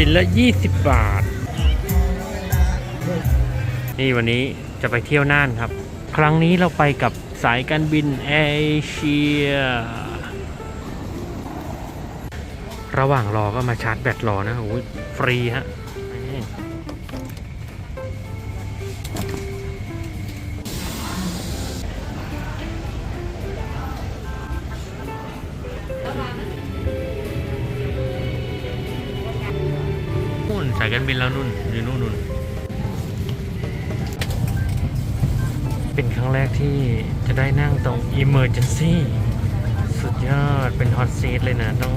ชิ้นละ 20 บาท นี่วันนี้จะไปเที่ยวน่านครับ ครั้งนี้เราไปกับสายการบินเอเชีย ระหว่างรอก็มาชาร์จแบตรอนะโอ้ยฟรีฮะ เป็นครั้งแรกที่จะได้นั่งตรง Emergency สุดยอดเป็นฮอตซีทเลยนะ ต้อง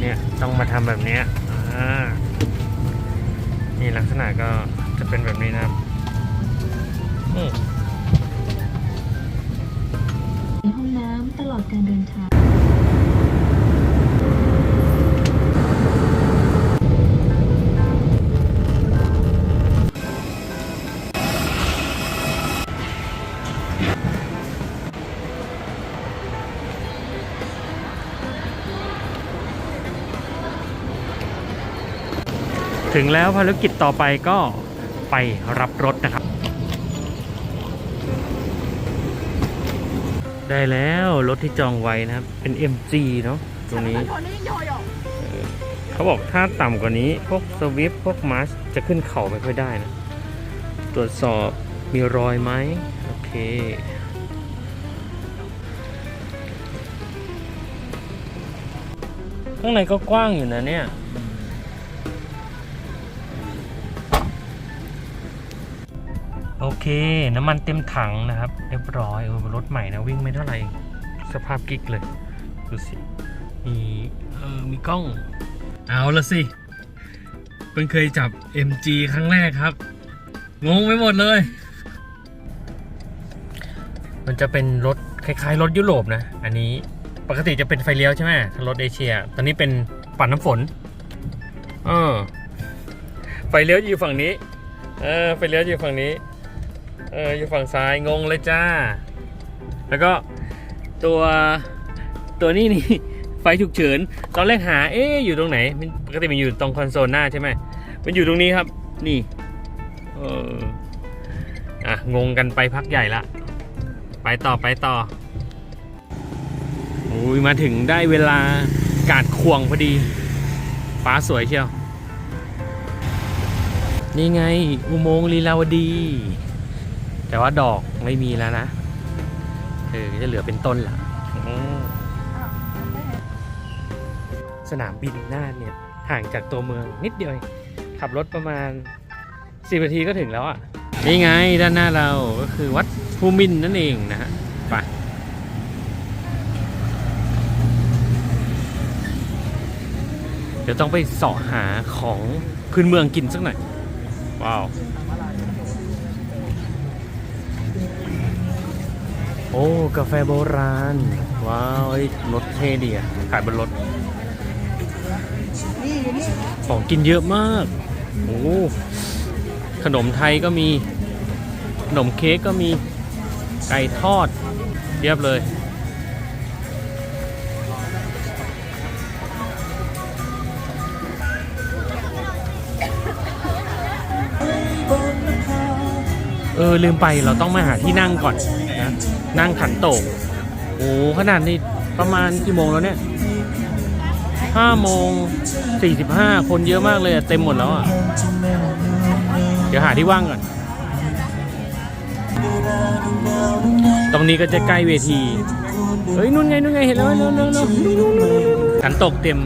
เนี่ยต้องมาทำแบบนี้นี่ลักษณะก็จะเป็นแบบนี้นะครับห้องน้ำตลอดการเดินทาง ถึงแล้วภารกิจต่อไปก็ไปรับรถนะครับ ได้แล้วรถที่จองไว้นะครับ เป็น MG เนาะตรงนี้ เขาบอกถ้าต่ำกว่านี้พวกสวิฟพวกมาร์ชจะขึ้นเขาไม่ค่อยได้นะ ตรวจสอบมีรอยไหมโอเคข้างในก็กว้างอยู่นะเนี่ย เค น้ำมันเต็มถังนะครับ เรียบร้อยเออรถใหม่นะวิ่งไม่เท่าไหร่ สภาพกิ๊กเลย ดูสิ มีเออมีกล้อง เอาละสิ เพิ่งเคยจับ MG ครั้งแรกครับ งงไปหมดเลย มันจะเป็นรถคล้ายๆ รถยุโรปนะ อันนี้ปกติจะเป็นไฟเลี้ยวใช่ไหมถ้ารถเอเชีย ตอนนี้เป็นปัดน้ำฝน เออ ไฟเลี้ยวอยู่ฝั่งนี้ เออ ไฟเลี้ยวอยู่ฝั่งนี้ เอออยู่ฝั่งซ้ายงงเลยจ้า แล้วก็ตัวตัวนี้นี่ไฟฉุกเฉินตอนแรกหาเอ๊ะอยู่ตรงไหนมันปกติมันอยู่ตรงคอนโซลหน้าใช่ไหมมันอยู่ตรงนี้ครับ นี่เอออะงงกันไปพักใหญ่ละไปต่อไปต่อโอ้ยมาถึงได้เวลากาดควงพอดี ฟ้าสวยเชียว นี่ไง อุโมงค์ลีลาวดี แต่ว่าดอกไม่มีแล้วนะเออจะเหลือเป็นต้นละอืมสนามบินน่านเนี่ยห่างจากตัวเมืองนิดเดียวเองขับรถประมาณ10นาทีก็ถึงแล้วอะนี่ไงด้านหน้าเราก็คือวัดภูมินทร์นั่นเองนะฮะไปเดี๋ยวต้องไปเสาะหาของพื้นเมืองกินสักหน่อย ว้าว โอ้กาแฟโบราณ ว้าวรถเท่ดีอะขายบนรถของกินเยอะมาก โอ้ขนมไทยก็มี ขนมเค้กก็มีไก่ทอดเรียบเลย เออลืมไปเราต้องมาหาที่นั่งก่อนนะนั่งขันโตกโอ้ขนาดนี้ประมาณกี่โมงแล้วเนี่ยห้าโมงสี่สิบห้าคนเยอะมากเลยเต็มหมดแล้วอะเดี๋ยวหาที่ว่างก่อน ตรงนี้ก็จะใกล้เวทีเฮ้ยนู่นไงนู่นไงเห็นแล้วนู่นนู่นนู่นขันตกเต็ม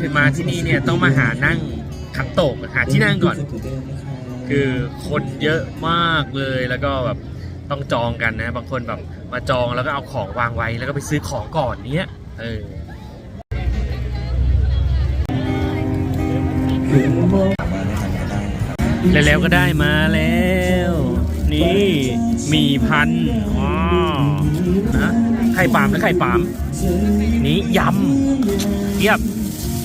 คือมาที่นี่เนี่ยต้องมาหานั่งขันโตกหาที่นั่งก่อน คือคนเยอะมากเลยแล้วก็แบบต้องจองกันนะ บางคนแบบมาจองแล้วก็เอาของวางไว้ แล้วก็ไปซื้อของก่อนเนี้ยเออแล้วก็ได้มาแล้ว นี่มีพันว้าวนะไข่ปามและไข่ปาม นี่ยำเยียบ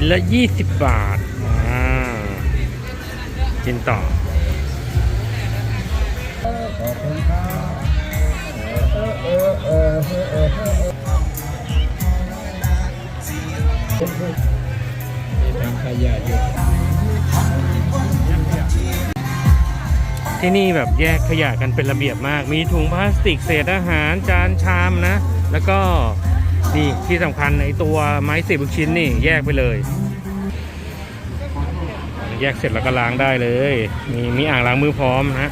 ชิ้นละ 20 บาทอ่ากินต่อที่นี่แบบแยกขยะกันเป็นระเบียบมาก มีถุงพลาสติกเศษอาหารจานชามนะ แล้วก็ นี่ที่สำคัญไอตัวไม้สิบลูกชิ้นนี่แยกไปเลย แยกเสร็จแล้วก็ล้างได้เลย มีมีอ่างล้างมือพร้อมนะ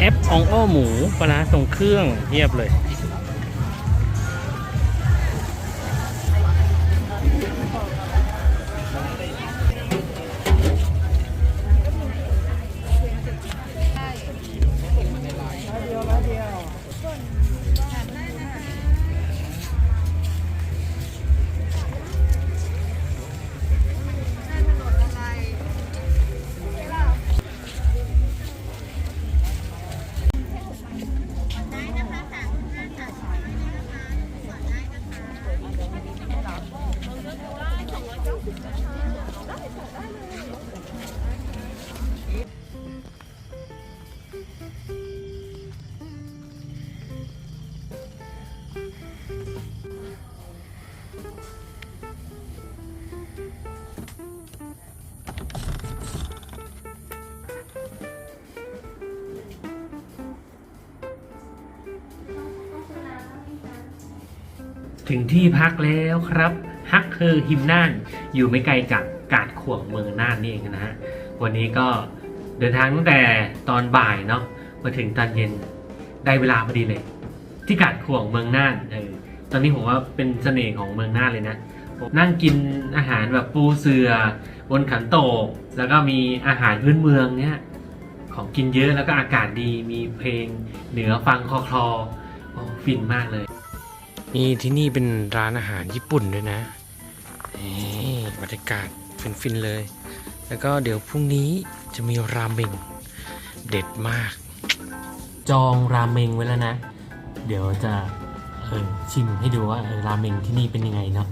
แอปอองอ้อหมูปลาร้าทรงเครื่องเงียบเลย ถึงที่พักแล้วครับฮักเคอหิมน่าน อยู่ไม่ไกลจากกาดข่วงเมืองน่านนี่เองนะฮะวันนี้ก็เดินทางตั้งแต่ตอนบ่ายเนาะมาถึงตอนเย็นได้เวลาพอดีเลย ที่กาดข่วงเมืองน่านเออตอนนี้ผมว่าเป็นเสน่ห์ของเมืองน่านเลยนะนั่งกินอาหารแบบปูเสือบนขันโตก แล้วก็มีอาหารพื้นเมืองเนี่ยของกินเยอะแล้วก็อากาศดีมีเพลงเหนือฟังคลอคลออฟินมากเลย นี่ที่นี่เป็นร้านอาหารญี่ปุ่นด้วยนะนี่บรรยากาศฟินๆเลย แล้วก็เดี๋ยวพรุ่งนี้จะมีราเมงเด็ดมาก จองราเมงไว้แล้วนะ เดี๋ยวจะชิมให้ดูว่าราเมงที่นี่เป็นยังไงเนาะ